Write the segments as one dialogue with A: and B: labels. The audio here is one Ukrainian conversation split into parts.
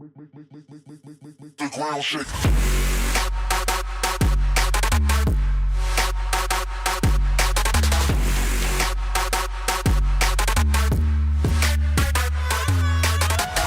A: The ground shake.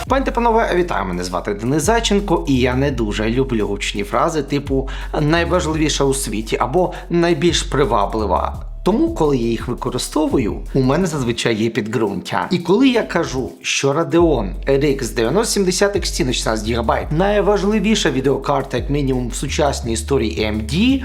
B: Пані панове, вітаю! Мене звати Денис Зайченко, і я не дуже люблю гучні фрази, типу найважливіша у світі або найбільш приваблива. Тому, коли я їх використовую, у мене зазвичай є підґрунтя. І коли я кажу, що Radeon RX 9070 XT на 16 ГБ найважливіша відеокарта, як мінімум в сучасній історії AMD,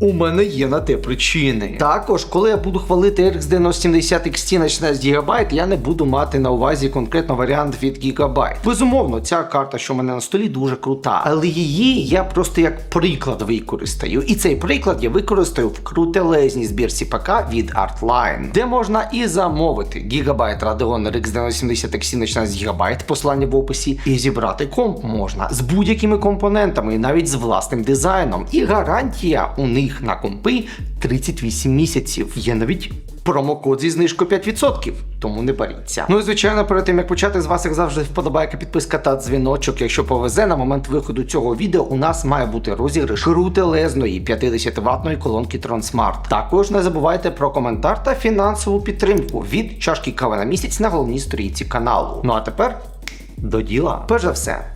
B: у мене є на те причини. Також, коли я буду хвалити RX 9070 XT на 16 ГБ, я не буду мати на увазі конкретно варіант від Gigabyte. Безумовно, ця карта, що в мене на столі, дуже крута. Але її я просто як приклад використаю. І цей приклад я використаю в крутелезній збірці ПК від Artline, де можна і замовити Gigabyte Radeon RX 9070 XT на 16 ГБ, посилання в описі, і зібрати комп можна з будь-якими компонентами, навіть з власним дизайном. І гарантія у них на компи 38 місяців. Є навіть промокод зі знижкою 5%, тому не боріться. Ну і звичайно, перед тим як почати з вас, як завжди, вподобайка, підписка та дзвіночок. Якщо повезе на момент виходу цього відео, у нас має бути розіграш крутелезної 50 ватної колонки Tronsmart. Також не забувайте про коментар та фінансову підтримку від чашки кави на місяць на головній сторінці каналу. Ну а тепер до діла. Перш за все.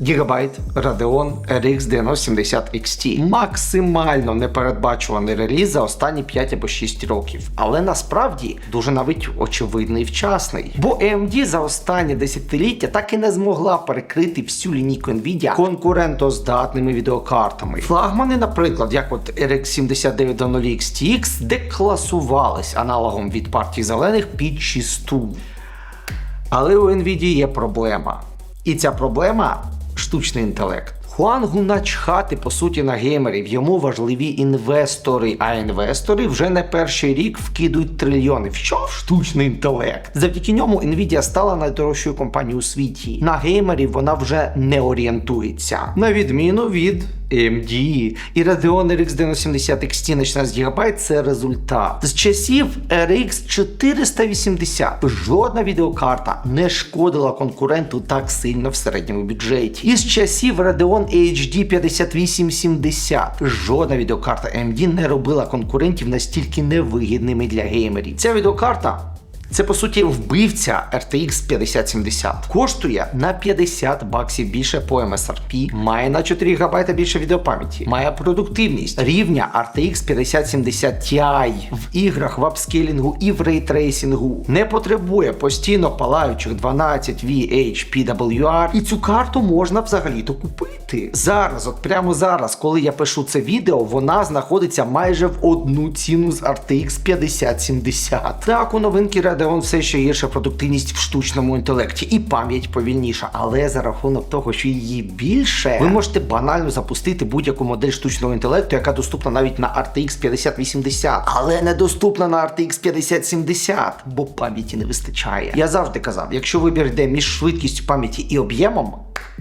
B: Gigabyte Radeon RX 9070 XT. Максимально непередбачуваний реліз за останні 5 або 6 років. Але насправді дуже навіть очевидний вчасний. Бо AMD за останнє десятиліття так і не змогла перекрити всю лінійку Nvidia конкурентоздатними відеокартами. Флагмани, наприклад, як от RX 7900 XTX, декласувались аналогом від партії зелених під чисту. Але у Nvidia є проблема. І ця проблема штучний інтелект. Хуангу начхати по суті на геймерів, йому важливі інвестори, а інвестори вже не перший рік вкидують трильйони. В що штучний інтелект? Завдяки ньому Nvidia стала найдорожчою компанією у світі. На геймерів вона вже не орієнтується. На відміну від AMD і Radeon RX 9070 XT на 16 ГБ це результат. З часів RX 480 жодна відеокарта не шкодила конкуренту так сильно в середньому бюджеті. І з часів Radeon HD 5870 жодна відеокарта AMD не робила конкурентів настільки невигідними для геймерів. Ця відеокарта це по суті вбивця RTX 5070. Коштує на 50 баксів більше по MSRP, має на 4 ГБ більше відеопам'яті, має продуктивність рівня RTX 5070 Ti в іграх в апскейлінгу і в рейтрейсінгу. Не потребує постійно палаючих 12 VH PWR, і цю карту можна взагалі-то купити. Зараз, от прямо зараз, коли я пишу це відео, вона знаходиться майже в одну ціну з RTX 5070. Так, у новинки Radeon все ще гірша продуктивність в штучному інтелекті і пам'ять повільніша, але за рахунок того, що її більше, ви можете банально запустити будь-яку модель штучного інтелекту, яка доступна навіть на RTX 5080, але не доступна на RTX 5070, бо пам'яті не вистачає. Я завжди казав, якщо вибір йде між швидкістю пам'яті і об'ємом,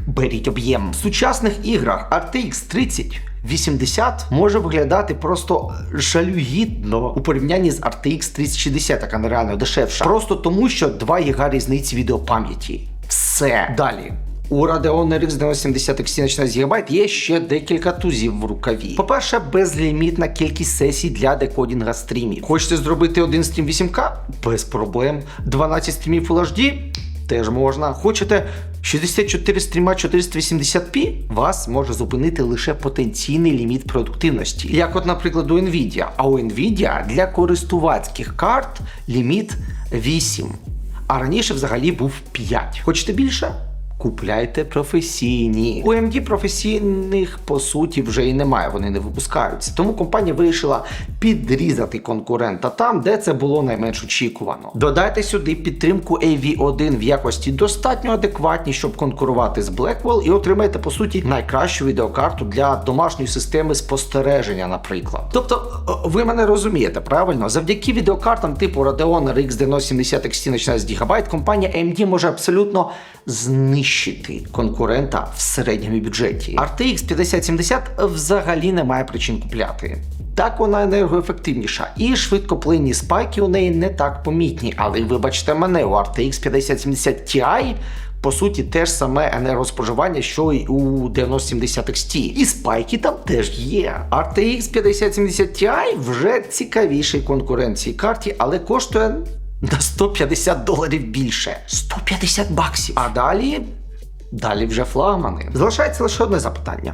B: беріть об'єм. В сучасних іграх RTX 30 80 може виглядати просто жалюгідно у порівнянні з RTX 3060, яка нереально дешевша. Просто тому, що 2 ГБ різниці відеопам'яті. Все. Далі. У Radeon RX 9070 XT на 16 ГБ є ще декілька тузів в рукаві. По-перше, безлімітна кількість сесій для декодінга стрімів. Хочете зробити один стрім 8К? Без проблем. 12 стрімів Full HD? Теж можна. Хочете 64 стріма 480p? Вас може зупинити лише потенційний ліміт продуктивності. Як от, наприклад, у Nvidia. А у Nvidia для користувацьких карт ліміт 8. А раніше взагалі був 5. Хочете більше? Купляйте професійні. У AMD професійних по суті вже і немає, вони не випускаються. Тому компанія вирішила підрізати конкурента там, де це було найменш очікувано. Додайте сюди підтримку AV1 в якості достатньо адекватній, щоб конкурувати з Blackwell, і отримаєте по суті найкращу відеокарту для домашньої системи спостереження, наприклад. Тобто, ви мене розумієте, правильно? Завдяки відеокартам типу Radeon RX 9070 XT на 16 ГБ компанія AMD може абсолютно знищити конкурента в середньому бюджеті. RTX 5070 взагалі не має причин купляти. Так вона енергоефективніша, і швидкоплинні спайки у неї не так помітні. Але вибачте мене, у RTX 5070 Ti По суті, те ж саме енергоспоживання, що й у 9070 XT. І спайки там теж є. RTX 5070 Ti вже цікавіший конкуренції карті, але коштує на 150 доларів більше. 150 баксів. А далі. Далі вже флагмани. Залишається лише одне запитання: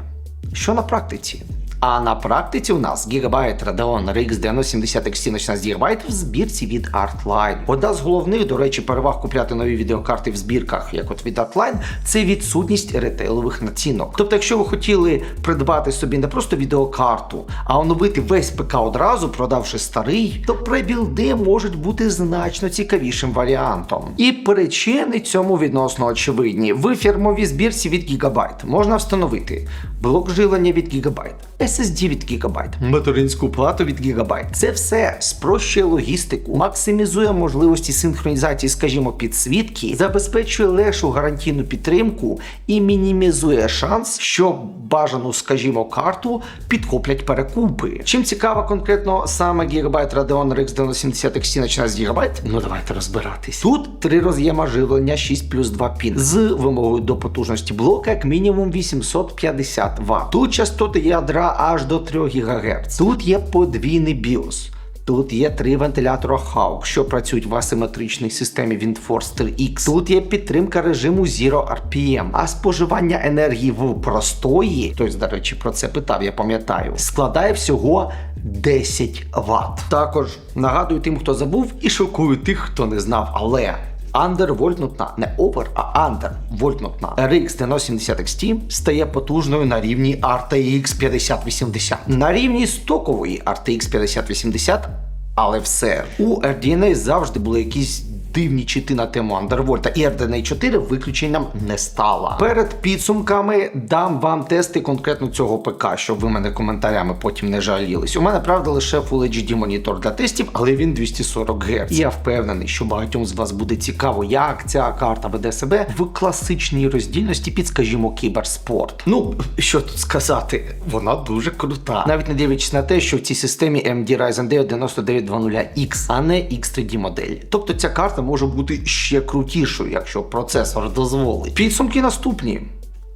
B: що на практиці? А на практиці у нас Gigabyte Radeon RX 9070 XT на 16 ГБ в збірці від Artline. Одна з головних, до речі, переваг купляти нові відеокарти в збірках, як от від Artline, це відсутність ретейлових націнок. Тобто, якщо ви хотіли придбати собі не просто відеокарту, а оновити весь ПК одразу, продавши старий, то пребілди можуть бути значно цікавішим варіантом. І причини цьому відносно очевидні. В фірмовій збірці від Gigabyte можна встановити блок живлення від Gigabyte, SSD від Gigabyte, материнську плату від Gigabyte. Це все спрощує логістику, максимізує можливості синхронізації, скажімо, підсвітки, забезпечує легшу гарантійну підтримку і мінімізує шанс, що бажану, скажімо, карту підхоплять перекупи. Чим цікава конкретно саме Gigabyte Radeon RX 9070 XT на 16 ГБ? Ну давайте розбиратись. Тут три роз'єма живлення 6 плюс 2 пін з вимогою до потужності блока як мінімум 850 Вт. Тут частоти ядра аж до 3 ГГц. Тут є подвійний BIOS. Тут є три вентилятора Hawk, що працюють в асиметричній системі WindForce 3X. Тут є підтримка режиму Zero RPM, а споживання енергії в простої, хтось, до речі, про це питав, я пам'ятаю, складає всього 10 Вт. Також нагадую тим, хто забув, і шокую тих, хто не знав, але. Андервольтнутна, не опер, а андервольтнутна RX 9070 XT стає потужною на рівні RTX 5080. На рівні стокової RTX 5080, але все. У RDNA завжди були якісь дивні чити на тему Андервольта, і RDNA 4 виключенням не стала. Перед підсумками дам вам тести конкретно цього ПК, щоб ви мене коментарями потім не жалілись. У мене правда лише Full HD монітор для тестів, але він 240 Гц. Я впевнений, що багатьом з вас буде цікаво, як ця карта веде себе в класичній роздільності під, скажімо, кіберспорт. Ну що тут сказати, вона дуже крута. Навіть не дивлячись на те, що в цій системі AMD Ryzen 9 9920X, а не X3D модель. Тобто ця карта може бути ще крутішою, якщо процесор дозволить. Підсумки наступні.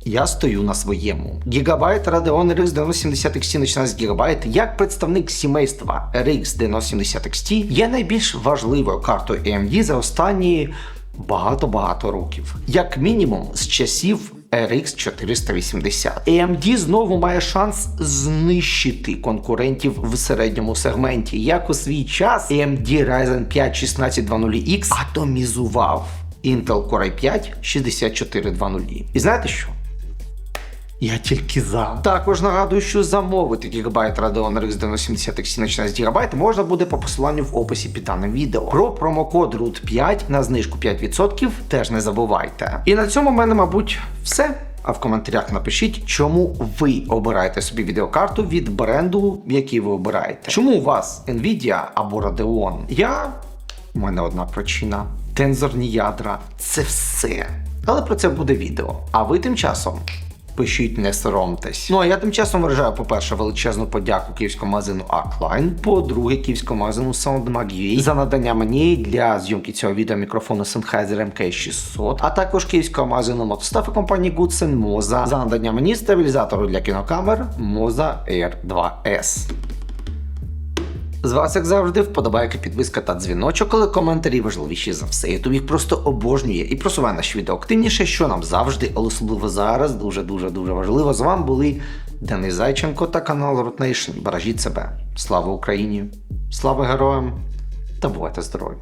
B: Я стою на своєму. Gigabyte Radeon RX 9070 XT на 16 ГБ як представник сімейства RX 9070 XT є найбільш важливою картою AMD за останні багато-багато років. Як мінімум з часів RX 480. AMD знову має шанс знищити конкурентів в середньому сегменті. Як у свій час AMD Ryzen 5 1620X атомізував Intel Core i5 6420. І знаєте що? Я тільки за. Також нагадую, що замовити гігабайт Radeon RX 9070 XT на 16 ГБ можна буде по посиланню в описі під даним відео. Про промокод ROOT5 на знижку 5% теж не забувайте. І на цьому в мене, мабуть, все. А в коментарях напишіть, чому ви обираєте собі відеокарту від бренду, який ви обираєте. Чому у вас Nvidia або Radeon? Я у мене одна причина. Тензорні ядра це все. Але про це буде відео. А ви тим часом пишіть, не соромтесь. Ну а я тим часом виражаю, по-перше, величезну подяку київському магазину Artline, по-друге, київському магазину SoundMag.ua за надання мені для зйомки цього відео мікрофону Sennheiser MK600, а також київського магазину мотостафи компанії Goodsen Moza за надання мені стабілізатору для кінокамер Moza Air 2S. З вас, як завжди, вподобайка, підписка та дзвіночок, але коментарі важливіші за все. Ютуб їх просто обожнює і просуває наші відео активніше, що нам завжди, але особливо зараз, дуже дуже важливо. З вами були Денис Зайченко та канал Rotnation. Бережіть себе. Слава Україні! Слава героям! Та бувайте здорові!